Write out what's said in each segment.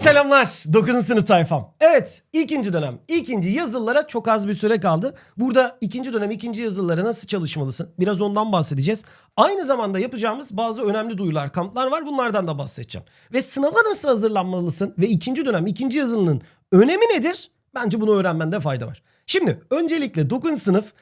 Selamlar 9. sınıf tayfam. Evet ikinci dönem ikinci yazılılara çok az bir süre kaldı. Burada ikinci dönem ikinci yazılılara nasıl çalışmalısın biraz ondan bahsedeceğiz. Aynı zamanda yapacağımız bazı önemli duyular kamplar var bunlardan da bahsedeceğim. Ve sınava nasıl hazırlanmalısın ve ikinci dönem ikinci yazılının önemi nedir? Bence bunu öğrenmende fayda var. Şimdi öncelikle 9. sınıf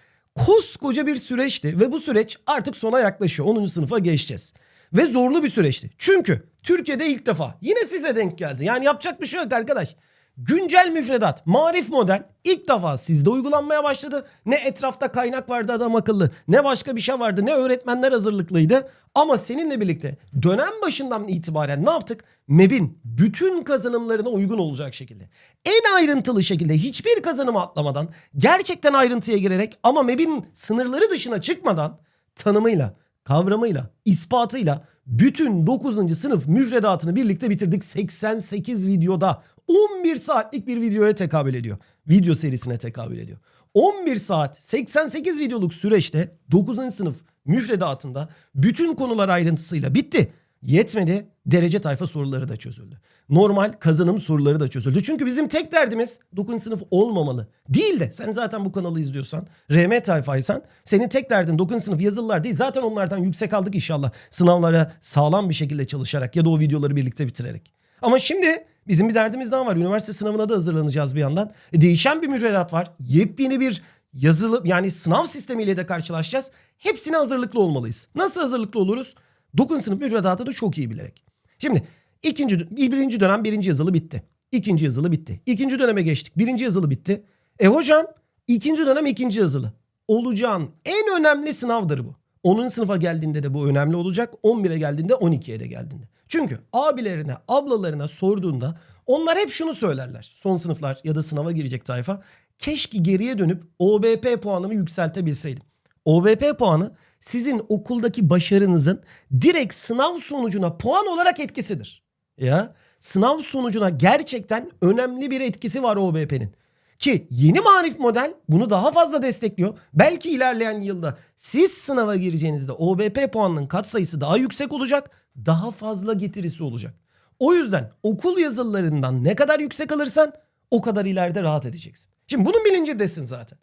koskoca bir süreçti ve bu süreç artık sona yaklaşıyor. 10. sınıfa geçeceğiz. Ve zorlu bir süreçti. Çünkü Türkiye'de ilk defa yine size denk geldi. Yani yapacak bir şey yok arkadaş. Güncel müfredat, marif model ilk defa sizde uygulanmaya başladı. Ne etrafta kaynak vardı adam akıllı, ne başka bir şey vardı, ne öğretmenler hazırlıklıydı. Ama seninle birlikte dönem başından itibaren ne yaptık? MEB'in bütün kazanımlarına uygun olacak şekilde. En ayrıntılı şekilde hiçbir kazanımı atlamadan, gerçekten ayrıntıya girerek ama MEB'in sınırları dışına çıkmadan tanımıyla, kavramıyla, ispatıyla bütün 9. sınıf müfredatını birlikte bitirdik. 88 videoda 11 saatlik bir videoya tekabül ediyor. Video serisine tekabül ediyor. 11 saat 88 videoluk süreçte 9. sınıf müfredatında bütün konular ayrıntısıyla bitti. Yetmedi derece tayfa soruları da çözüldü. Normal kazanım soruları da çözüldü. Çünkü bizim tek derdimiz 9. sınıf olmamalı. Değil de sen zaten bu kanalı izliyorsan, RM tayfaysan senin tek derdin 9. sınıf yazılılar değil. Zaten onlardan yüksek aldık inşallah. Sınavlara sağlam bir şekilde çalışarak ya da o videoları birlikte bitirerek. Ama şimdi bizim bir derdimiz daha var. Üniversite sınavına da hazırlanacağız bir yandan. E, değişen bir müfredat var. Yepyeni bir yazılı yani sınav sistemiyle de karşılaşacağız. Hepsine hazırlıklı olmalıyız. Nasıl hazırlıklı oluruz? 9. sınıf müfredatı da çok iyi bilerek. Şimdi ikinci, birinci dönem birinci yazılı bitti. İkinci yazılı bitti. İkinci döneme geçtik. Birinci yazılı bitti. E hocam ikinci dönem ikinci yazılı. Olacağın en önemli sınavdır bu. 10. sınıfa geldiğinde de bu önemli olacak. 11'e geldiğinde 12'ye de geldiğinde. Çünkü abilerine, ablalarına sorduğunda onlar hep şunu söylerler. Son sınıflar ya da sınava girecek tayfa. Keşke geriye dönüp OBP puanımı yükseltebilseydim. OBP puanı sizin okuldaki başarınızın direkt sınav sonucuna puan olarak etkisidir. Ya sınav sonucuna gerçekten önemli bir etkisi var OBP'nin. Ki yeni marif model bunu daha fazla destekliyor. Belki ilerleyen yılda siz sınava gireceğinizde OBP puanının katsayısı daha yüksek olacak. Daha fazla getirisi olacak. O yüzden okul yazılılarından ne kadar yüksek alırsan o kadar ileride rahat edeceksin. Şimdi bunun bilincindesin zaten.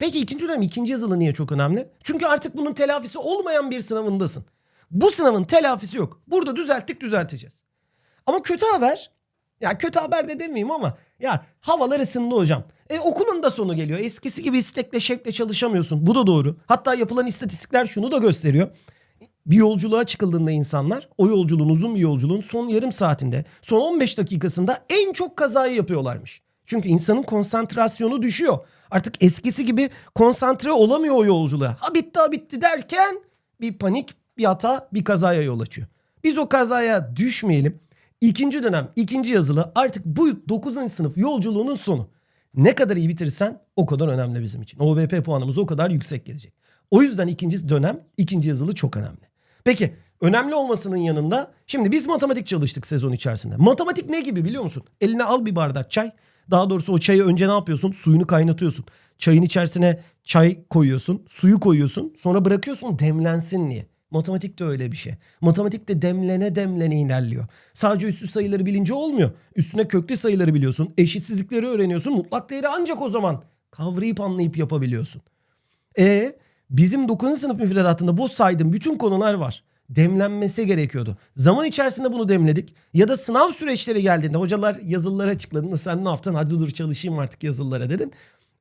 Peki ikinci dönem ikinci yazılı niye çok önemli? Çünkü artık bunun telafisi olmayan bir sınavındasın. Bu sınavın telafisi yok. Burada düzelttik düzelteceğiz. Ama kötü haber ya kötü haber de demeyeyim ama ya havalar ısındı hocam. E okulun da sonu geliyor. Eskisi gibi istekle şekle çalışamıyorsun. Bu da doğru. Hatta yapılan istatistikler şunu da gösteriyor. Bir yolculuğa çıkıldığında insanlar o yolculuğun uzun bir yolculuğun son yarım saatinde son 15 dakikasında en çok kazayı yapıyorlarmış. Çünkü insanın konsantrasyonu düşüyor. Artık eskisi gibi konsantre olamıyor o yolculuğa. Ha bitti ha bitti derken bir panik, bir hata, bir kazaya yol açıyor. Biz o kazaya düşmeyelim. İkinci dönem, ikinci yazılı artık bu 9. sınıf yolculuğunun sonu. Ne kadar iyi bitirirsen o kadar önemli bizim için. OBP puanımız o kadar yüksek gelecek. O yüzden ikinci dönem, ikinci yazılı çok önemli. Peki önemli olmasının yanında şimdi biz matematik çalıştık sezon içerisinde. Matematik ne gibi biliyor musun? Eline al bir bardak çay. Daha doğrusu o çayı önce ne yapıyorsun? Suyunu kaynatıyorsun. Çayın içerisine çay koyuyorsun, suyu koyuyorsun. Sonra bırakıyorsun demlensin diye. Matematik de öyle bir şey. Matematik de demlene demlene ilerliyor. Sadece üstü sayıları bilince olmuyor. Üstüne köklü sayıları biliyorsun. Eşitsizlikleri öğreniyorsun. Mutlak değeri ancak o zaman kavrayıp anlayıp yapabiliyorsun. E bizim 9. sınıf müfredatında bu saydığım bütün konular var. Demlenmesi gerekiyordu. Zaman içerisinde bunu demledik. Ya da sınav süreçleri geldiğinde hocalar yazılıları açıkladığında sen ne yaptın? Hadi dur çalışayım artık yazılılara dedin.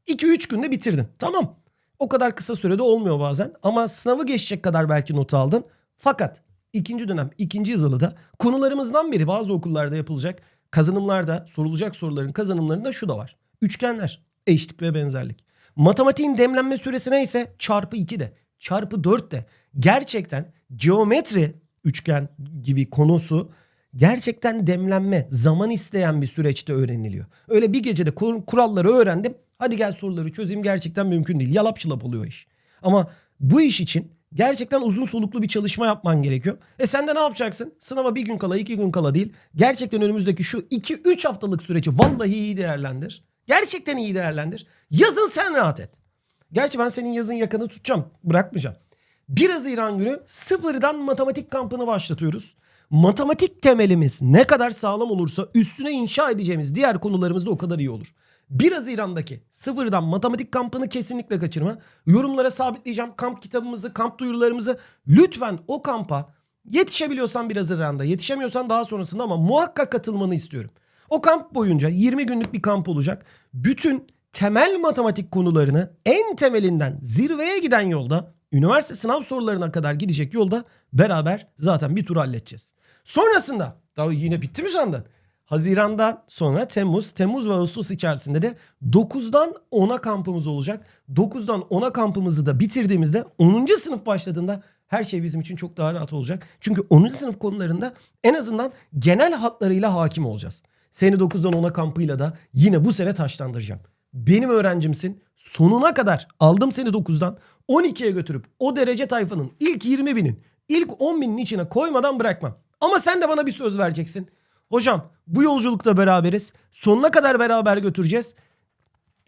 2-3 günde bitirdin. Tamam. O kadar kısa sürede olmuyor bazen. Ama sınavı geçecek kadar belki not aldın. Fakat ikinci dönem, ikinci yazılıda konularımızdan biri bazı okullarda yapılacak kazanımlarda sorulacak soruların kazanımlarında şu da var. Üçgenler, eşitlik ve benzerlik. Matematiğin demlenme süresi neyse çarpı 2 de, çarpı 4 de. Gerçekten geometri üçgen gibi konusu gerçekten demlenme, zaman isteyen bir süreçte öğreniliyor. Öyle bir gecede kur- kuralları öğrendim. Hadi gel soruları çözeyim gerçekten mümkün değil. Yalap şılap oluyor iş. Ama bu iş için gerçekten uzun soluklu bir çalışma yapman gerekiyor. E sen de ne yapacaksın? Sınava bir gün kala iki gün kala değil. Gerçekten önümüzdeki şu 2-3 haftalık süreci vallahi iyi değerlendir. Gerçekten iyi değerlendir. Yazın sen rahat et. Gerçi ben senin yazın yakanı tutacağım. Bırakmayacağım. 1 Haziran günü sıfırdan matematik kampını başlatıyoruz. Matematik temelimiz ne kadar sağlam olursa üstüne inşa edeceğimiz diğer konularımız da o kadar iyi olur. 1 Haziran'daki sıfırdan matematik kampını kesinlikle kaçırma. Yorumlara sabitleyeceğim kamp kitabımızı, kamp duyurularımızı. Lütfen o kampa yetişebiliyorsan 1 Haziran'da, yetişemiyorsan daha sonrasında ama muhakkak katılmanı istiyorum. O kamp boyunca 20 günlük bir kamp olacak. Bütün temel matematik konularını en temelinden zirveye giden yolda, üniversite sınav sorularına kadar gidecek yolda beraber zaten bir tur halledeceğiz. Sonrasında, daha yine bitti mi sandın? Haziran'dan sonra Temmuz, Temmuz ve Ağustos içerisinde de 9'dan 10'a kampımız olacak. 9'dan 10'a kampımızı da bitirdiğimizde 10. sınıf başladığında her şey bizim için çok daha rahat olacak. Çünkü 10. sınıf konularında en azından genel hatlarıyla hakim olacağız. Seni 9'dan 10'a kampıyla da yine bu sene taşlandıracağım. Benim öğrencimsin. Sonuna kadar aldım seni 9'dan 12'ye götürüp o derece tayfanın ilk 20 binin, ilk 10 binin içine koymadan bırakmam. Ama sen de bana bir söz vereceksin. Hocam bu yolculukta beraberiz. Sonuna kadar beraber götüreceğiz.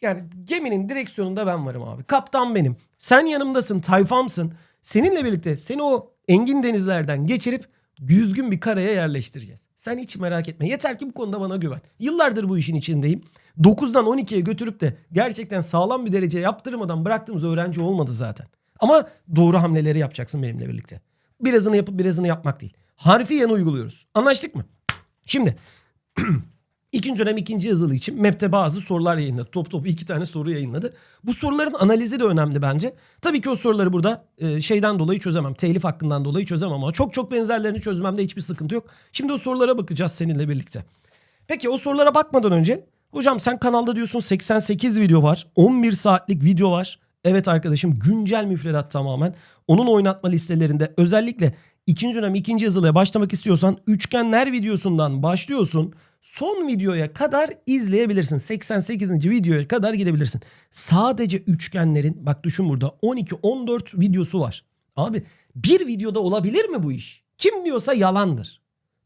Yani geminin direksiyonunda ben varım abi. Kaptan benim. Sen yanımdasın, tayfamsın. Seninle birlikte seni o engin denizlerden geçirip düzgün bir karaya yerleştireceğiz. Sen hiç merak etme. Yeter ki bu konuda bana güven. Yıllardır bu işin içindeyim. 9'dan 12'ye götürüp de gerçekten sağlam bir derece yaptırmadan bıraktığımız öğrenci olmadı zaten. Ama doğru hamleleri yapacaksın benimle birlikte. Birazını yapıp birazını yapmak değil. Harfiyen uyguluyoruz. Anlaştık mı? Şimdi İkinci dönem ikinci yazılı için MEP'te bazı sorular yayınladı. Top top iki tane soru yayınladı. Bu soruların analizi de önemli bence. Tabii ki o soruları burada e, şeyden dolayı çözemem. Telif hakkından dolayı çözemem ama çok çok benzerlerini çözmemde hiçbir sıkıntı yok. Şimdi o sorulara bakacağız seninle birlikte. Peki o sorulara bakmadan önce hocam sen kanalda diyorsun 88 video var. 11 saatlik video var. Evet arkadaşım güncel müfredat tamamen. Onun oynatma listelerinde özellikle ikinci dönem ikinci yazılıya başlamak istiyorsan üçgenler videosundan başlıyorsun. Son videoya kadar izleyebilirsin. 88. videoya kadar gidebilirsin. Sadece üçgenlerin bak düşün burada 12-14 videosu var. Abi bir videoda olabilir mi bu iş? Kim diyorsa yalandır.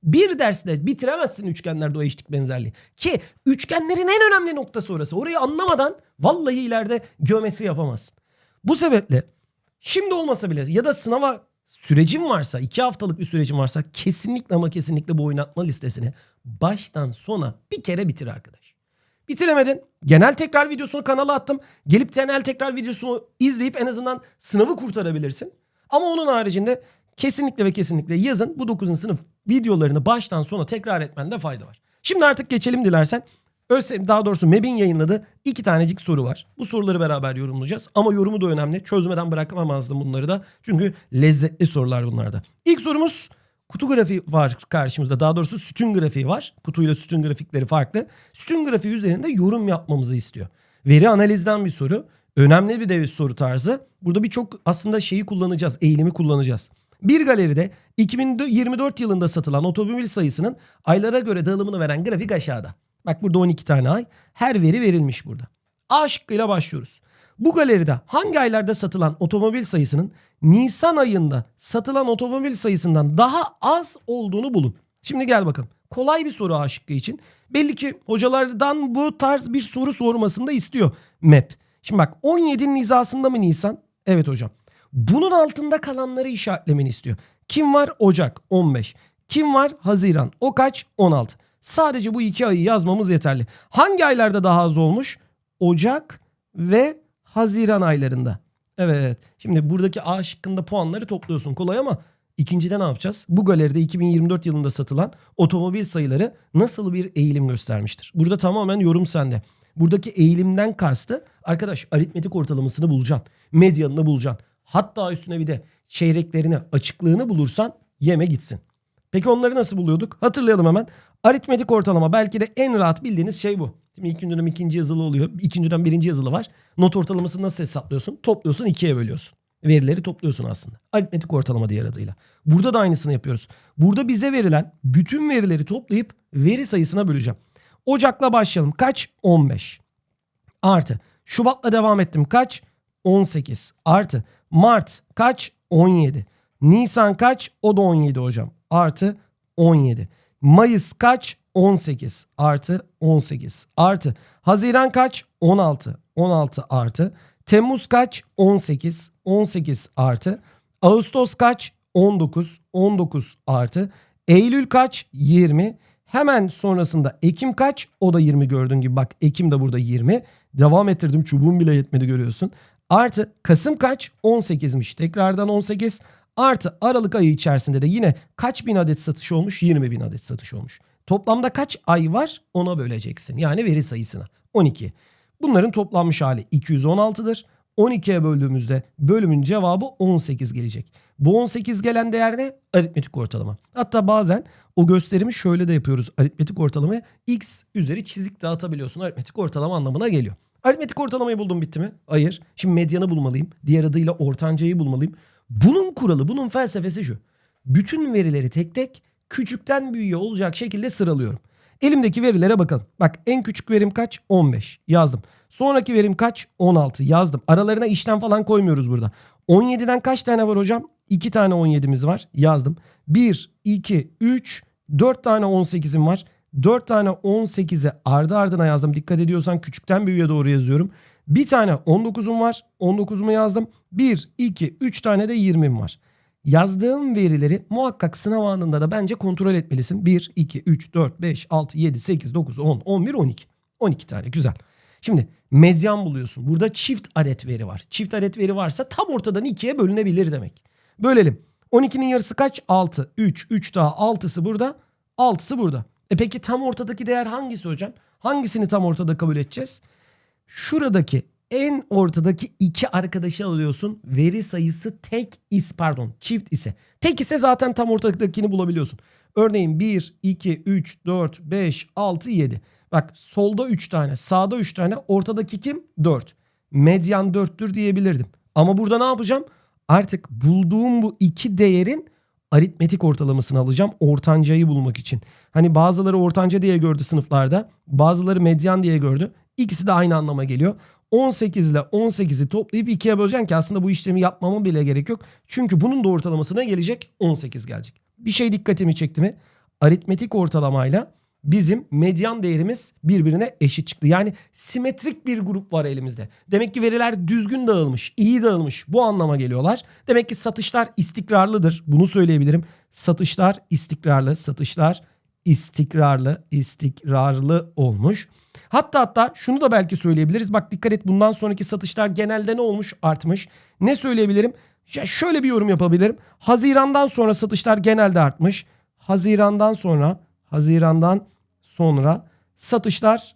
Bir derste bitiremezsin üçgenlerde o eşitlik benzerliği. Ki üçgenlerin en önemli noktası orası. Orayı anlamadan vallahi ileride geometri yapamazsın. Bu sebeple şimdi olmasa bile ya da sınava sürecin varsa iki haftalık bir sürecin varsa kesinlikle ama kesinlikle bu oynatma listesini baştan sona bir kere bitir arkadaş. Bitiremedin. Genel tekrar videosunu kanala attım. Gelip genel tekrar videosunu izleyip en azından sınavı kurtarabilirsin. Ama onun haricinde kesinlikle ve kesinlikle yazın bu 9. sınıf videolarını baştan sona tekrar etmende fayda var. Şimdi artık geçelim dilersen. ÖSYM daha doğrusu MEB'in yayınladığı iki tanecik soru var. Bu soruları beraber yorumlayacağız. Ama yorumu da önemli. Çözmeden bırakamamazdım bunları da. Çünkü lezzetli sorular bunlarda. İlk sorumuz kutu grafiği var karşımızda. Daha doğrusu sütun grafiği var. Kutuyla sütun grafikleri farklı. Sütun grafiği üzerinde yorum yapmamızı istiyor. Veri analizden bir soru. Önemli bir de soru tarzı. Burada birçok aslında şeyi kullanacağız. Eğilimi kullanacağız. Bir galeride 2024 yılında satılan otomobil sayısının aylara göre dağılımını veren grafik aşağıda. Bak burada 12 tane ay. Her veri verilmiş burada. A şıkkıyla başlıyoruz. Bu galeride hangi aylarda satılan otomobil sayısının Nisan ayında satılan otomobil sayısından daha az olduğunu bulun. Şimdi gel bakalım. Kolay bir soru A şıkkı için. Belli ki hocalardan bu tarz bir soru sormasını da istiyor MEP. Şimdi bak 17'nin hizasında mı Nisan? Evet hocam. Bunun altında kalanları işaretlemeni istiyor. Kim var? Ocak 15. Kim var? Haziran. O kaç? 16. Sadece bu iki ayı yazmamız yeterli. Hangi aylarda daha az olmuş? Ocak ve Haziran aylarında. Evet. Şimdi buradaki A şıkkında puanları topluyorsun. Kolay ama ikincide ne yapacağız? Bu galeride 2024 yılında satılan otomobil sayıları nasıl bir eğilim göstermiştir? Burada tamamen yorum sende. Buradaki eğilimden kastı arkadaş aritmetik ortalamasını bulacaksın. Medyanını bulacaksın. Hatta üstüne bir de çeyreklerini açıklığını bulursan yeme gitsin. Peki onları nasıl buluyorduk? Hatırlayalım hemen. Aritmetik ortalama belki de en rahat bildiğiniz şey bu. Şimdi ilk dönem ikinci yazılı oluyor. İkinci dönem birinci yazılı var. Not ortalamasını nasıl hesaplıyorsun? Topluyorsun ikiye bölüyorsun. Verileri topluyorsun aslında. Aritmetik ortalama diğer adıyla. Burada da aynısını yapıyoruz. Burada bize verilen bütün verileri toplayıp veri sayısına böleceğim. Ocak'la başlayalım. Kaç? 15. Artı. Şubat'la devam ettim. Kaç? 18. Artı. Mart kaç? 17. Nisan kaç? O da 17 hocam. Artı 17. Mayıs kaç? 18 artı 18 artı. Haziran kaç? 16. 16 artı. Temmuz kaç? 18. 18 artı. Ağustos kaç? 19. 19 artı. Eylül kaç? 20. Hemen sonrasında Ekim kaç? O da 20 gördüğün gibi. Bak Ekim de burada 20. Devam ettirdim. Çubuğum bile yetmedi görüyorsun. Artı Kasım kaç? 18'miş. Tekrardan 18. Artı Aralık ayı içerisinde de yine kaç bin adet satış olmuş? 20 bin adet satış olmuş. Toplamda kaç ay var? Ona böleceksin. Yani veri sayısına. 12. Bunların toplanmış hali 216'dır. 12'ye böldüğümüzde bölümün cevabı 18 gelecek. Bu 18 gelen değer ne? Aritmetik ortalama. Hatta bazen o gösterimi şöyle de yapıyoruz. Aritmetik ortalamayı x üzeri çizik dağıtabiliyorsun. Aritmetik ortalama anlamına geliyor. Aritmetik ortalamayı buldum bitti mi? Hayır. Şimdi medyanı bulmalıyım. Diğer adıyla ortancayı bulmalıyım. Bunun kuralı, bunun felsefesi şu. Bütün verileri tek tek küçükten büyüğe olacak şekilde sıralıyorum. Elimdeki verilere bakalım. Bak en küçük verim kaç? 15. Yazdım. Sonraki verim kaç? 16. Yazdım. Aralarına işlem falan koymuyoruz burada. 17'den kaç tane var hocam? 2 tane 17'miz var. Yazdım. 1, 2, 3, 4 tane 18'im var. 4 tane 18'i ardı ardına yazdım. Dikkat ediyorsan küçükten büyüğe doğru yazıyorum. Bir tane 19'um var. 19'umu yazdım. 1, 2, 3 tane de 20'm var. Yazdığım verileri muhakkak sınav anında da bence kontrol etmelisin. 1, 2, 3, 4, 5, 6, 7, 8, 9, 10, 11, 12. 12 tane güzel. Şimdi medyan buluyorsun. Burada çift adet veri var. Çift adet veri varsa tam ortadan ikiye bölünebilir demek. Bölelim. 12'nin yarısı kaç? 6. 3. 3 daha 6'sı burada. 6'sı burada. E peki tam ortadaki değer hangisi hocam? Hangisini tam ortada kabul edeceğiz? Şuradaki en ortadaki iki arkadaşı alıyorsun. Veri sayısı tek is pardon çift ise. Tek ise zaten tam ortadakini bulabiliyorsun. Örneğin 1, 2, 3, 4, 5, 6, 7. Bak solda 3 tane sağda 3 tane ortadaki kim? 4. Medyan 4'tür diyebilirdim. Ama burada ne yapacağım? Artık bulduğum bu iki değerin aritmetik ortalamasını alacağım ortancayı bulmak için. Hani bazıları ortanca diye gördü sınıflarda bazıları medyan diye gördü. İkisi de aynı anlama geliyor. 18 ile 18'i toplayıp 2'ye böleceksin ki aslında bu işlemi yapmama bile gerek yok. Çünkü bunun da ortalaması gelecek? 18 gelecek. Bir şey dikkatimi çekti mi? Aritmetik ortalamayla bizim medyan değerimiz birbirine eşit çıktı. Yani simetrik bir grup var elimizde. Demek ki veriler düzgün dağılmış, iyi dağılmış. Bu anlama geliyorlar. Demek ki satışlar istikrarlıdır. Bunu söyleyebilirim. Satışlar istikrarlı, satışlar istikrarlı, istikrarlı olmuş. Hatta hatta şunu da belki söyleyebiliriz. Bak dikkat et bundan sonraki satışlar genelde ne olmuş? Artmış. Ne söyleyebilirim? Ya şöyle bir yorum yapabilirim. Hazirandan sonra satışlar genelde artmış. Hazirandan sonra, Hazirandan sonra satışlar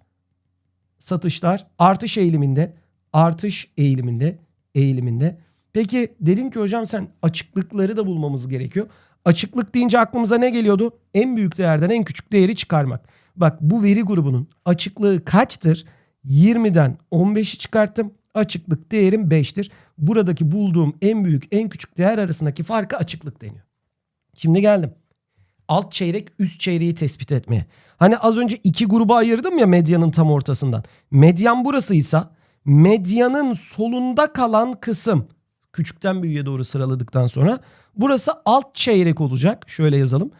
satışlar artış eğiliminde, artış eğiliminde, eğiliminde. Peki dedin ki hocam sen açıklıkları da bulmamız gerekiyor. Açıklık deyince aklımıza ne geliyordu? En büyük değerden en küçük değeri çıkarmak. Bak bu veri grubunun açıklığı kaçtır? 20'den 15'i çıkarttım. Açıklık değerim 5'tir. Buradaki bulduğum en büyük en küçük değer arasındaki farkı açıklık deniyor. Şimdi geldim. Alt çeyrek üst çeyreği tespit etmeye. Hani az önce iki gruba ayırdım ya medyanın tam ortasından. Medyan burasıysa medyanın solunda kalan kısım küçükten büyüğe doğru sıraladıktan sonra burası alt çeyrek olacak. Şöyle yazalım.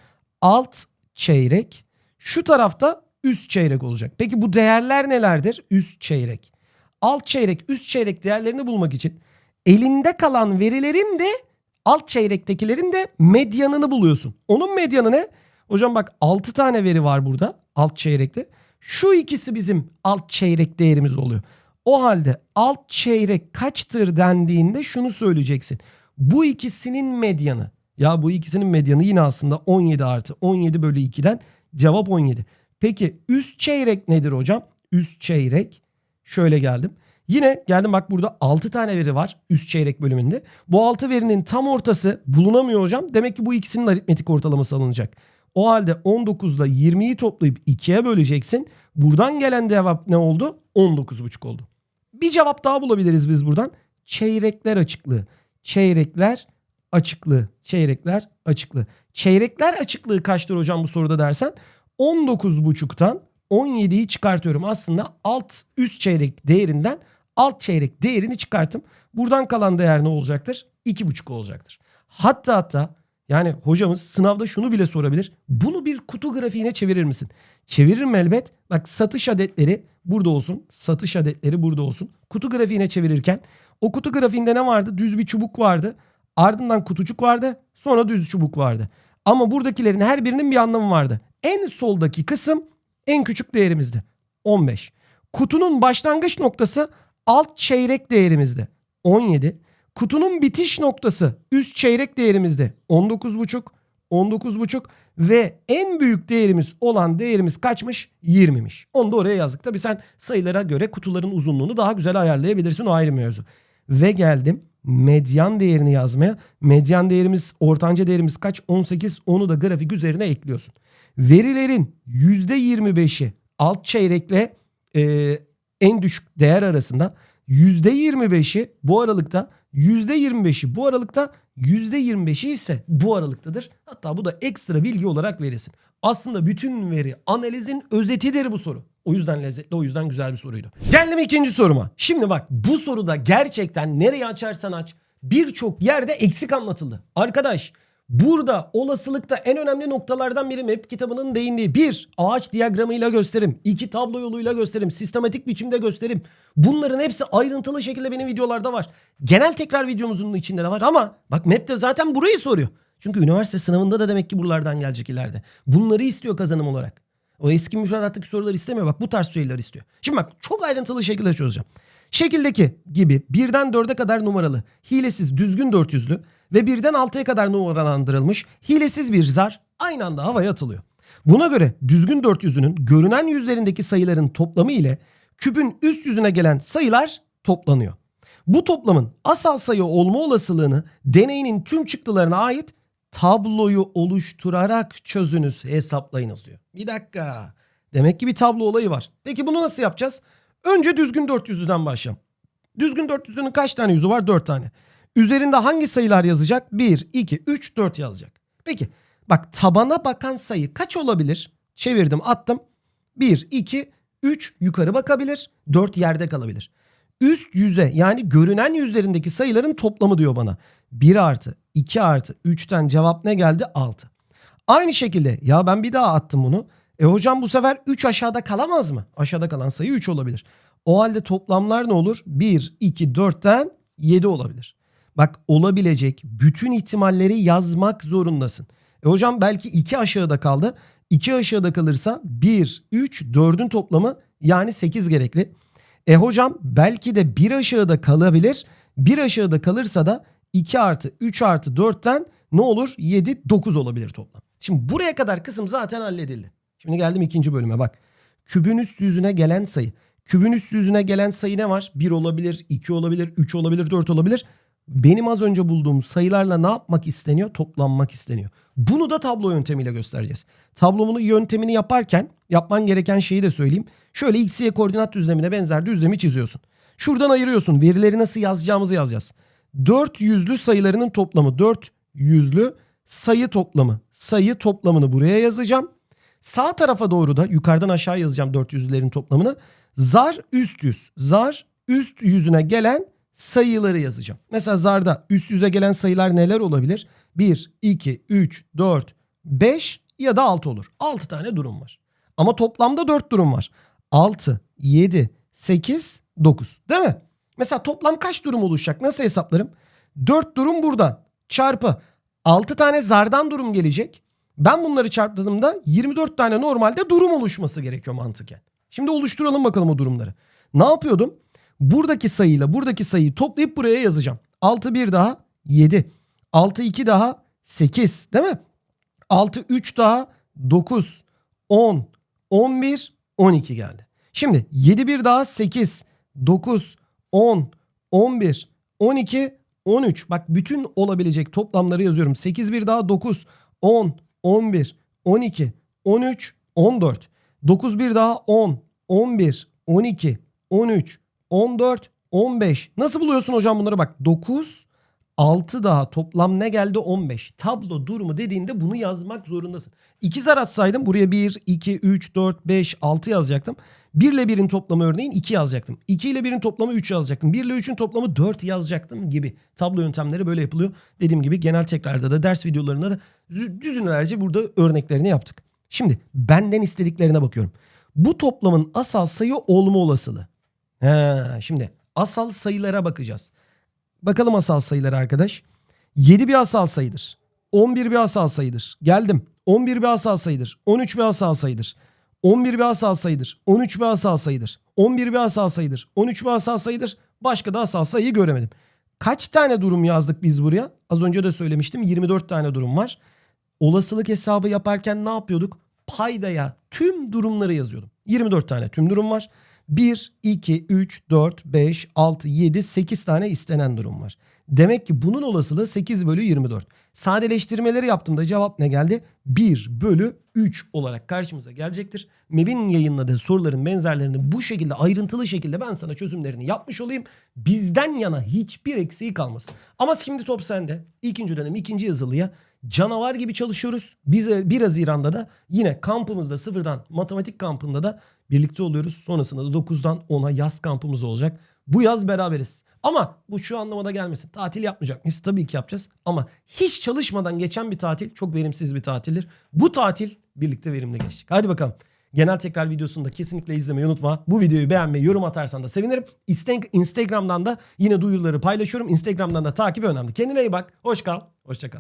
Alt çeyrek. Şu tarafta üst çeyrek olacak. Peki bu değerler nelerdir? Üst çeyrek. Alt çeyrek, üst çeyrek değerlerini bulmak için elinde kalan verilerin de alt çeyrektekilerin de medyanını buluyorsun. Onun medyanı ne? Hocam bak 6 tane veri var burada alt çeyrekte. Şu ikisi bizim alt çeyrek değerimiz oluyor. O halde alt çeyrek kaçtır dendiğinde şunu söyleyeceksin. Bu ikisinin medyanı. Ya bu ikisinin medyanı yine aslında 17 artı 17 bölü 2'den cevap 17. Peki üst çeyrek nedir hocam? Üst çeyrek şöyle geldim. Yine geldim bak burada 6 tane veri var üst çeyrek bölümünde. Bu 6 verinin tam ortası bulunamıyor hocam. Demek ki bu ikisinin aritmetik ortalaması alınacak. O halde 19 ile 20'yi toplayıp 2'ye böleceksin. Buradan gelen cevap ne oldu? 19,5 oldu. Bir cevap daha bulabiliriz biz buradan. Çeyrekler açıklığı. Çeyrekler açıklığı. Çeyrekler açıklığı. Çeyrekler açıklığı kaçtır hocam bu soruda dersen? 19,5'tan 17'yi çıkartıyorum. Aslında alt üst çeyrek değerinden alt çeyrek değerini çıkarttım. Buradan kalan değer ne olacaktır? 2,5 olacaktır. Hatta hatta yani hocamız sınavda şunu bile sorabilir. Bunu bir kutu grafiğine çevirir misin? Çeviririm elbet. Bak satış adetleri burada olsun. Satış adetleri burada olsun. Kutu grafiğine çevirirken o kutu grafiğinde ne vardı? Düz bir çubuk vardı. Ardından kutucuk vardı. Sonra düz çubuk vardı. Ama buradakilerin her birinin bir anlamı vardı. En soldaki kısım en küçük değerimizdi. 15. Kutunun başlangıç noktası alt çeyrek değerimizde. 17. Kutunun bitiş noktası üst çeyrek değerimizde. 19,5. 19,5 ve en büyük değerimiz olan değerimiz kaçmış? 20'miş. Onu da oraya yazdık. Tabii sen sayılara göre kutuların uzunluğunu daha güzel ayarlayabilirsin. O ayrı mevzu. Ve geldim medyan değerini yazmaya. Medyan değerimiz, ortanca değerimiz kaç? 18. Onu da grafik üzerine ekliyorsun. Verilerin %25'i alt çeyrekle e, en düşük değer arasında %25'i bu aralıkta %25'i bu aralıkta %25'i ise bu aralıktadır. Hatta bu da ekstra bilgi olarak verilsin. Aslında bütün veri analizin özetidir bu soru. O yüzden lezzetli, o yüzden güzel bir soruydu. Geldim ikinci soruma. Şimdi bak bu soruda gerçekten nereye açarsan aç birçok yerde eksik anlatıldı. Arkadaş Burada olasılıkta en önemli noktalardan biri map kitabının değindiği bir ağaç diyagramıyla gösterim, iki tablo yoluyla gösterim, sistematik biçimde gösterim. Bunların hepsi ayrıntılı şekilde benim videolarda var. Genel tekrar videomuzun içinde de var ama bak map de zaten burayı soruyor. Çünkü üniversite sınavında da demek ki buralardan gelecek ileride. Bunları istiyor kazanım olarak. O eski müfredattaki soruları istemiyor. Bak bu tarz şeyler istiyor. Şimdi bak çok ayrıntılı şekilde çözeceğim. Şekildeki gibi birden dörde kadar numaralı, hilesiz düzgün dört yüzlü ve birden altıya kadar numaralandırılmış hilesiz bir zar aynı anda havaya atılıyor. Buna göre düzgün dört yüzünün görünen yüzlerindeki sayıların toplamı ile küpün üst yüzüne gelen sayılar toplanıyor. Bu toplamın asal sayı olma olasılığını deneyinin tüm çıktılarına ait tabloyu oluşturarak çözünüz hesaplayınız diyor. Bir dakika. Demek ki bir tablo olayı var. Peki bunu nasıl yapacağız? Önce düzgün 400'lüden başlayalım. Düzgün 400'ünün kaç tane yüzü var? 4 tane. Üzerinde hangi sayılar yazacak? 1, 2, 3, 4 yazacak. Peki bak tabana bakan sayı kaç olabilir? Çevirdim attım. 1, 2, 3 yukarı bakabilir. 4 yerde kalabilir. Üst yüze yani görünen yüzlerindeki sayıların toplamı diyor bana. 1 artı 2 artı 3'ten cevap ne geldi? 6. Aynı şekilde ya ben bir daha attım bunu. E hocam bu sefer 3 aşağıda kalamaz mı? Aşağıda kalan sayı 3 olabilir. O halde toplamlar ne olur? 1, 2, 4'ten 7 olabilir. Bak olabilecek bütün ihtimalleri yazmak zorundasın. E hocam belki 2 aşağıda kaldı. 2 aşağıda kalırsa 1, 3, 4'ün toplamı yani 8 gerekli. E hocam belki de 1 aşağıda kalabilir. 1 aşağıda kalırsa da 2 artı 3 artı 4'ten ne olur? 7, 9 olabilir toplam. Şimdi buraya kadar kısım zaten halledildi. Şimdi geldim ikinci bölüme bak. Kübün üst yüzüne gelen sayı. Kübün üst yüzüne gelen sayı ne var? 1 olabilir, 2 olabilir, 3 olabilir, 4 olabilir. Benim az önce bulduğum sayılarla ne yapmak isteniyor? Toplanmak isteniyor. Bunu da tablo yöntemiyle göstereceğiz. Tablomunun yöntemini yaparken yapman gereken şeyi de söyleyeyim. Şöyle x, y koordinat düzlemine benzer düzlemi çiziyorsun. Şuradan ayırıyorsun. Verileri nasıl yazacağımızı yazacağız. 4 yüzlü sayılarının toplamı. 4 yüzlü sayı toplamı. Sayı toplamını buraya yazacağım. Sağ tarafa doğru da yukarıdan aşağı yazacağım 400'lerin toplamını. Zar üst yüz. Zar üst yüzüne gelen sayıları yazacağım. Mesela zarda üst yüze gelen sayılar neler olabilir? 1, 2, 3, 4, 5 ya da 6 olur. 6 tane durum var. Ama toplamda 4 durum var. 6, 7, 8, 9 değil mi? Mesela toplam kaç durum oluşacak? Nasıl hesaplarım? 4 durum buradan çarpı 6 tane zardan durum gelecek. Ben bunları çarptığımda 24 tane normalde durum oluşması gerekiyor mantıken. Şimdi oluşturalım bakalım o durumları. Ne yapıyordum? Buradaki sayıyla buradaki sayıyı toplayıp buraya yazacağım. 6 1 daha 7. 6 2 daha 8 değil mi? 6 3 daha 9 10 11 12 geldi. Şimdi 7 1 daha 8 9 10 11 12 13. Bak bütün olabilecek toplamları yazıyorum. 8 1 daha 9 10 11 12 13 14. 9 1 daha 10 11 12 13 14, 15. Nasıl buluyorsun hocam bunları bak. 9, 6 daha toplam ne geldi 15. Tablo durumu dediğinde bunu yazmak zorundasın. 2 zar atsaydım buraya 1, 2, 3, 4, 5, 6 yazacaktım. 1 ile 1'in toplamı örneğin 2 yazacaktım. 2 ile 1'in toplamı 3 yazacaktım. 1 ile 3'ün toplamı 4 yazacaktım gibi. Tablo yöntemleri böyle yapılıyor. Dediğim gibi genel tekrarda da ders videolarında da düzinlerce burada örneklerini yaptık. Şimdi benden istediklerine bakıyorum. Bu toplamın asal sayı olma olasılığı. He, şimdi asal sayılara bakacağız. Bakalım asal sayılara arkadaş. 7 bir asal sayıdır. 11 bir asal sayıdır. Geldim. 11 bir asal sayıdır. 13 bir asal sayıdır. 11 bir asal sayıdır. 13 bir asal sayıdır. 11 bir asal sayıdır. 13 bir asal sayıdır. Başka da asal sayıyı göremedim. Kaç tane durum yazdık biz buraya? Az önce de söylemiştim 24 tane durum var. Olasılık hesabı yaparken ne yapıyorduk? Paydaya tüm durumları yazıyordum. 24 tane tüm durum var. 1, 2, 3, 4, 5, 6, 7, 8 tane istenen durum var. Demek ki bunun olasılığı 8 bölü 24. Sadeleştirmeleri yaptığımda cevap ne geldi? 1 bölü 3 olarak karşımıza gelecektir. MEB'in yayınladığı soruların benzerlerini bu şekilde ayrıntılı şekilde ben sana çözümlerini yapmış olayım. Bizden yana hiçbir eksiği kalmasın. Ama şimdi top sende. İkinci dönem ikinci yazılıya canavar gibi çalışıyoruz. Biz 1 Haziran'da da yine kampımızda sıfırdan matematik kampında da birlikte oluyoruz. Sonrasında da 9'dan 10'a yaz kampımız olacak. Bu yaz beraberiz. Ama bu şu anlamada gelmesin. Tatil yapmayacak mıyız? Tabii ki yapacağız. Ama hiç çalışmadan geçen bir tatil çok verimsiz bir tatildir. Bu tatil birlikte verimli geçecek. Hadi bakalım. Genel tekrar videosunu da kesinlikle izlemeyi unutma. Bu videoyu beğenmeyi, yorum atarsan da sevinirim. Instagram'dan da yine duyuruları paylaşıyorum. Instagram'dan da takibi önemli. Kendine iyi bak. Hoş kal. Hoşça kal.